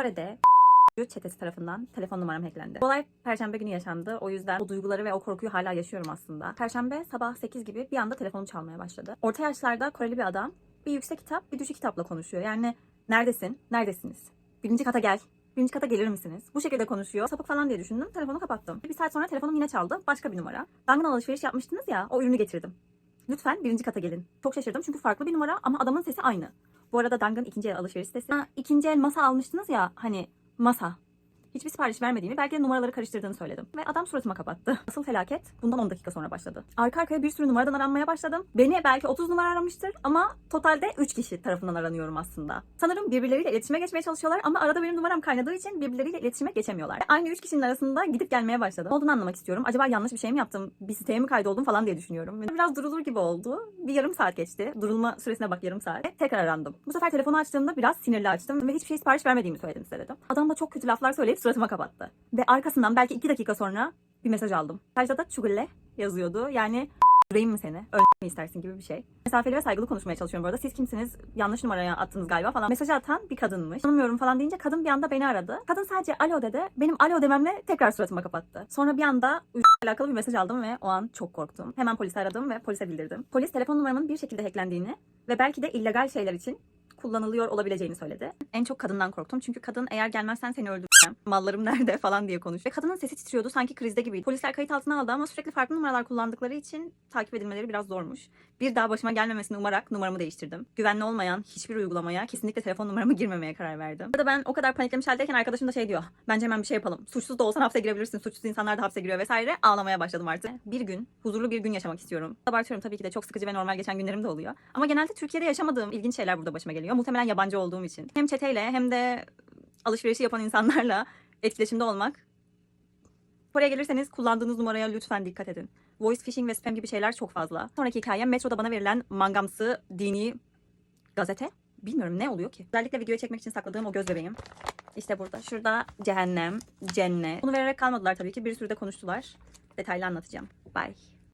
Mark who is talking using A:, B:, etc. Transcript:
A: Kore'de çetesi tarafından telefon numaram hacklendi. Bu olay perşembe günü yaşandı. O yüzden o duyguları ve o korkuyu hala yaşıyorum aslında. Perşembe sabah 8 gibi bir anda telefonum çalmaya başladı. Orta yaşlarda Koreli bir adam bir yüksek kitap bir düşük kitapla konuşuyor. Yani neredesin? Neredesiniz? Birinci kata gel. Birinci kata gelir misiniz? Bu şekilde konuşuyor. Sapık falan diye düşündüm. Telefonu kapattım. Bir saat sonra telefonum yine çaldı. Başka bir numara. Dangan alışveriş yapmıştınız ya. O ürünü getirdim. Lütfen birinci kata gelin. Çok şaşırdım çünkü farklı bir numara ama adamın sesi aynı. Bu arada Dangan ikinci el alışveriş sitesi. Ha, ikinci el masa almıştınız ya hani masa. Hiçbir sipariş vermediğimi belki de numaraları karıştırdığını söyledim. Ve adam suratıma kapattı. Asıl felaket bundan 10 dakika sonra başladı. Arka arkaya bir sürü numaradan aranmaya başladım. Beni belki 30 numara aramıştır ama totalde 3 kişi tarafından aranıyorum aslında. Sanırım birbirleriyle iletişime geçmeye çalışıyorlar ama arada benim numaram kaynadığı için birbirleriyle iletişime geçemiyorlar. Aynı 3 kişinin arasında gidip gelmeye başladım. Olduğunu anlamak istiyorum. Acaba yanlış bir şey mi yaptım? Bir siteye mi kaydoldum falan diye düşünüyorum. Biraz durulur gibi oldu. Bir yarım saat geçti. Durulma süresine bak yarım saat. Tekrar arandım. Bu sefer telefonu açtığımda biraz sinirli açtım ve hiçbir şey sipariş vermediğimi söyledim size dedim. Adam da çok kötü laflar söyleyip suratıma kapattı. Ve arkasından belki 2 dakika sonra bir mesaj aldım. Mesajda da çugulle yazıyordu. Yani Yüreğim mi seni? Ölmek mi istersin gibi bir şey. Mesafeli ve saygılı konuşmaya çalışıyorum bu arada. Siz kimsiniz? Yanlış numaraya attınız galiba falan. Mesajı atan bir kadınmış. Tanımıyorum falan deyince kadın bir anda beni aradı. Kadın sadece alo dedi. Benim alo dememle tekrar suratıma kapattı. Sonra bir anda alakalı bir mesaj aldım ve o an çok korktum. Hemen polisi aradım ve polise bildirdim. Polis telefon numaramın bir şekilde hacklendiğini ve belki de illegal şeyler için kullanılıyor olabileceğini söyledi. En çok kadından korktum çünkü kadın eğer gelmezsen seni öldüreceğim. Mallarım nerede falan diye konuştu. Ve kadının sesi titriyordu sanki krizde gibiydi. Polisler kayıt altına aldı ama sürekli farklı numaralar kullandıkları için takip edilmeleri biraz zormuş. Bir daha başıma gelmemesini umarak numaramı değiştirdim. Güvenli olmayan hiçbir uygulamaya kesinlikle telefon numaramı girmemeye karar verdim. Burada ben o kadar paniklemiş haldeyken arkadaşım da şey diyor. Bence hemen bir şey yapalım. Suçsuz da olsan hapse girebilirsin. Suçsuz insanlar da hapse giriyor vesaire. Ağlamaya başladım artık. Bir gün, huzurlu bir gün yaşamak istiyorum. Abartıyorum tabii ki de çok sıkıcı ve normal geçen günlerim de oluyor. Ama genelde Türkiye'de yaşamadığım ilginç şeyler burada başıma geliyor. Muhtemelen yabancı olduğum için. Hem çeteyle hem de alışverişi yapan insanlarla etkileşimde olmak. Buraya gelirseniz kullandığınız numaraya lütfen dikkat edin. Voice phishing ve spam gibi şeyler çok fazla. Sonraki hikayem metroda bana verilen mangamsı dini gazete. Bilmiyorum ne oluyor ki. Özellikle videoya çekmek için sakladığım o göz bebeğim. İşte burada. Şurada cehennem, cennet. Bunu vererek kalmadılar tabii ki. Bir sürü de konuştular. Detaylı anlatacağım. Bye.